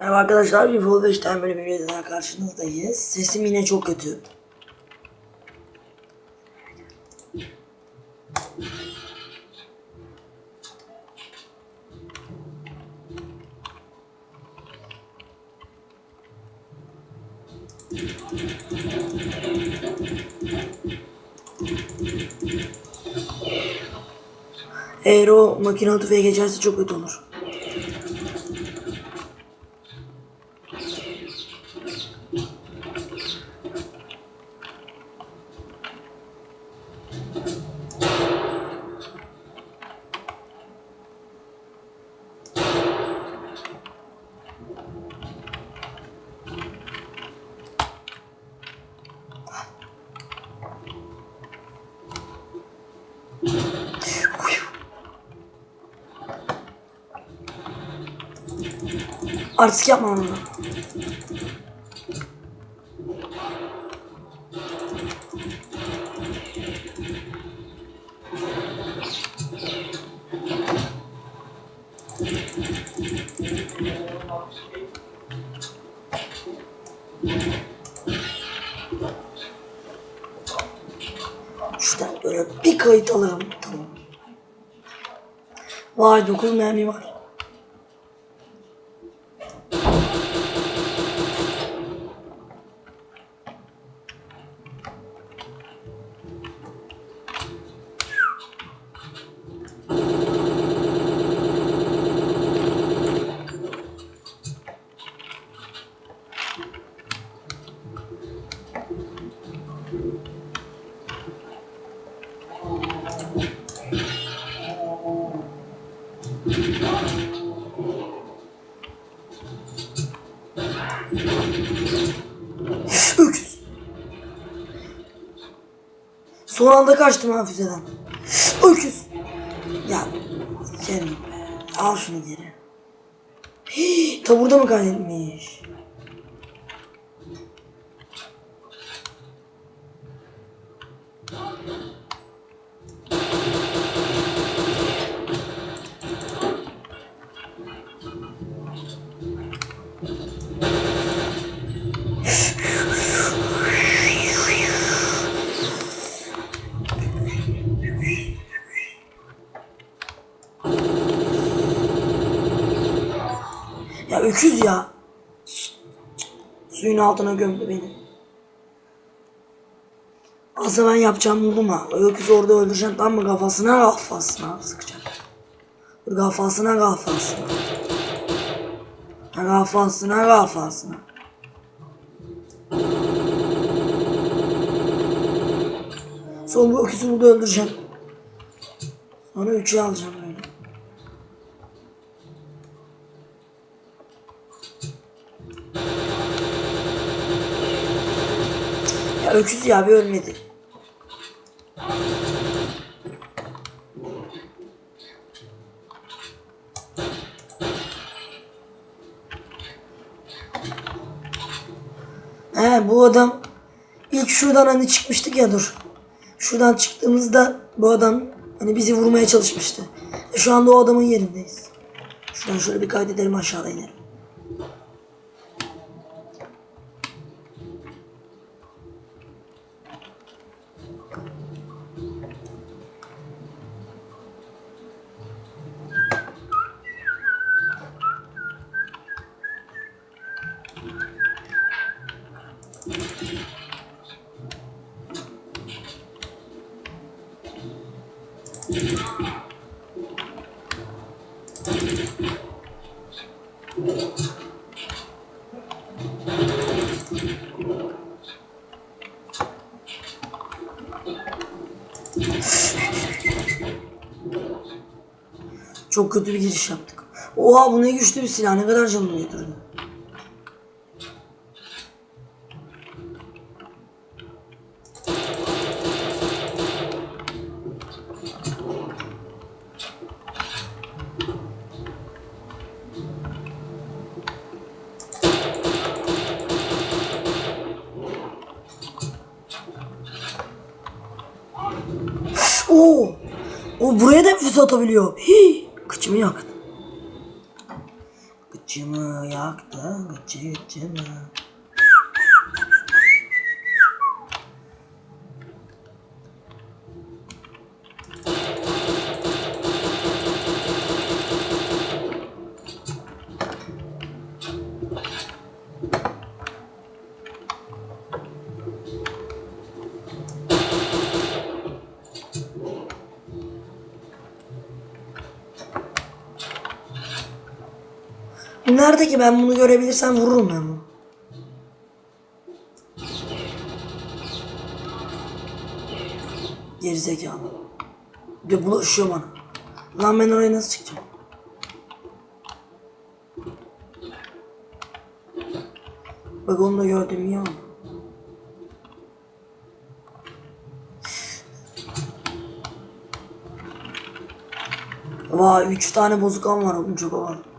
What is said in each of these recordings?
Merhaba arkadaşlar, bir Wolfenstein böyle bir videoda karşınızdayız. Sesim yine çok kötü. Eğer o makinalı tüfeğe geçerse çok kötü olur. Artık yapma onu. Bir kayıt alırım. Tamam. Vay 9 mermi var. Öküz. Son anda kaçtım ha füzeden. Öküz. Ya be. Al şunu geri. Hii, ta burada mı kaydetmiş? Ya öküz ya. Suyun altına gömdü beni. Aslında ben yapacağım buldum ha. O öküzü orada öldüreceğim tam mı kafasına kafasına sıkacağım. Kafasına kafasına. Kafasına kafasına. Sonra bu öküzü burada öldüreceğim. Sonra üçü alacağım Ya öküz ya bir ölmedi. He bu adam ilk şuradan hani çıkmıştık ya dur. Şuradan çıktığımızda bu adam hani bizi vurmaya çalışmıştı. E, şu anda o adamın yerindeyiz. Şuradan şöyle bir kaydedelim aşağıda inelim. Çok kötü bir giriş yaptık. Oha bu ne güçlü bir silah ne kadar canını götürdü. Oo! O buraya da füze atabiliyor. Hii! Kıçımı yaktı. Kıçım Gıçımı yaktı gıçı gıçımı. Nerede ki ben bunu görebilirsem vururum ben bunu. Gerizekalı. Bir bulaşıyor bana. Lan ben oraya nasıl çıkacağım? Bak onu da gördüm ya. Vay üç tane bozukan var oğlum çok havalı.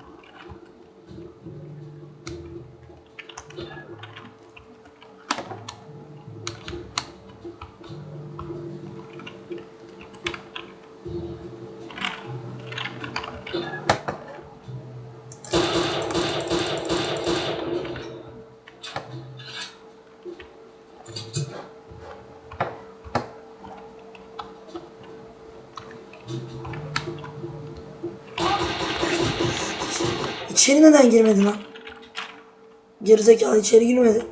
İçeri neden girmedi lan? Gerizekalı içeri girmedi.